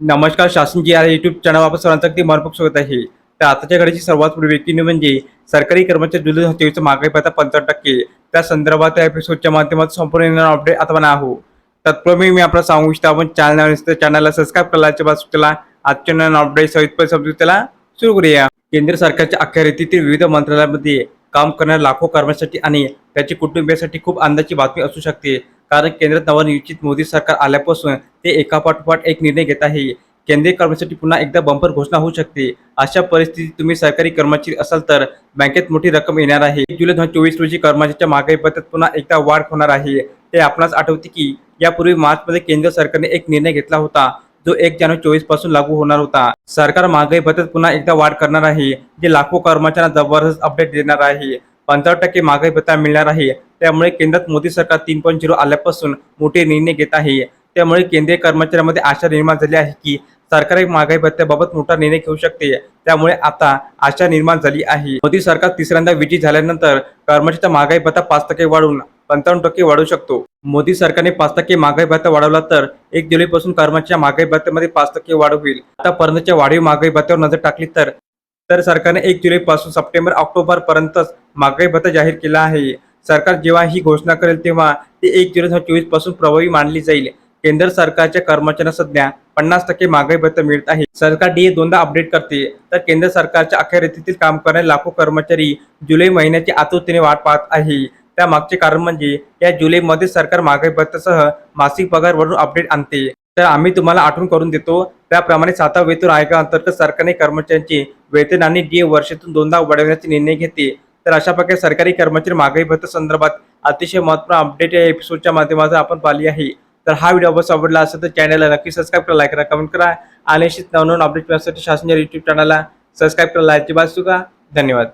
नमस्कार शासन जी या युट्यूब चॅनलवर सर्वांचं अगदी मनपूर्वक स्वागत आहे. तर आताच्या घडीची सर्वात पुढे व्यक्ती म्हणजे सरकारी कर्मचारी जुलै दोन महागाई भत्ता पंचावन्न टक्के. त्या संदर्भात या एपिसोडच्या माध्यमातून संपूर्ण अपडेट आता म्हणा आहो तत्पूर्वी मी आपल्याला सांगू इच्छितो आपण चॅनल चॅनलला सबस्क्राईब करायच्या बाजू त्याला आजच्या नवीन अपडेट सहित समजू त्याला सुरू करूया. केंद्र सरकारच्या अखेरीतील विविध मंत्रालयामध्ये काम करणाऱ्या लाखो कर्मचाऱ्यांसाठी आणि त्याच्या कुटुंबियांसाठी खूप आनंदाची बातमी असू शकते. कारण केंद्रात नवनिर्मित मोदी सरकार आल्यापासून ते एकापाठोपाठ एक निर्णय घेत आहे. केंद्रीय कर्मचारी पुन्हा एकदा बंपर घोषणा होऊ शकते. अशा परिस्थितीत तुम्ही सरकारी कर्मचारी असाल तर बँकेत मोठी रक्कम येणार आहे. एक जुलै दोन हजार चोवीस रोजी कर्मचाऱ्यांच्या महागाई भत्त्यात पुन्हा एकदा वाढ होणार आहे. ते आपणास आठवते की यापूर्वी मार्चमध्ये केंद्र सरकारने एक निर्णय घेतला होता. जो एक जानेवारी चोवीसपासून लागू होणार होता. सरकार महागाई भत्त्यात पुन्हा एकदा वाढ करणार आहे. जे लाखो कर्मचाऱ्यांना जबरदस्त अपडेट देणार आहे. पंचावन्न टक्के महागाई भत्ता मिळणार आहे. त्यामुळे केंद्रात मोदी सरकार तीन पॉईंट झिरो आल्यापासून मोठे निर्णय घेत आहे. त्यामुळे केंद्रीय कर्मचाऱ्यांमध्ये आशा निर्माण झाली आहे की सरकार एक महागाई भत्त्याबाबत मोठा निर्णय घेऊ शकते. त्यामुळे आता आशा निर्माण झाली आहे. मोदी सरकार तिसऱ्यांदा विजयी झाल्यानंतर कर्मचाऱ्यांचा महागाई भत्ता पाच टक्के वाढून पंचावन्न टक्के वाढू शकतो. मोदी सरकारने पाच टक्के महागाई भत्ता वाढवला तर एक जुलैपासून कर्मचाऱ्यांच्या महागाई भत्त्यामध्ये पाच टक्के वाढ होईल आतापर्यंतच्या वाढीव महागाई भत्त्यावर नजर टाकली तर तर सरकारने एक जुलैपासून सप्टेंबर ऑक्टोबर पर्यंतच महागाई भत्ता जाहीर केला आहे. सरकार जेव्हा ही घोषणा करेल तेव्हा ते एक जुलै दोन हजार चोवीसपासून प्रभावी मानली जाईल. केंद्र सरकारच्या कर्मचाऱ्यांना सध्या पन्नास टक्के महागाई भत्ता मिळत आहे. सरकार डी दोनदा अपडेट करते. तर केंद्र सरकारच्या अखेरीतील काम करणारे लाखो कर्मचारी जुलै महिन्याची आतुरतेने वाट पाहत आहे. त्या मागचे कारण म्हणजे या जुलैमध्ये सरकार महागाई भत्त्यासह मासिक पगार वरून अपडेट आणते. तर आम्ही तुम्हाला आठवण करून देतो. त्याप्रमाणे सातवा वेतन आयोगाअंतर्गत सरकारने कर्मचाऱ्यांचे वेतन आणि डी वर्षातून दोनदा वाढवण्याचे निर्णय घेते तर अशा प्रकारे सरकारी कर्मचारी महागाई भत्ता संदर्भात अतिशय महत्त्वपूर्ण अपडेट या एपिसोडच्या माध्यमातून आपण पाहिली आहे. तर हा व्हिडिओ बस आवडला असेल तर चॅनलला नक्की सबस्क्राईब करा लाईक करा कमेंट करा आणि अशीच नवनवीन अपडेट मिळण्यासाठी शासनाच्या युट्यूब चॅनलला सबस्क्राईब करा लाईकची बाजू का धन्यवाद.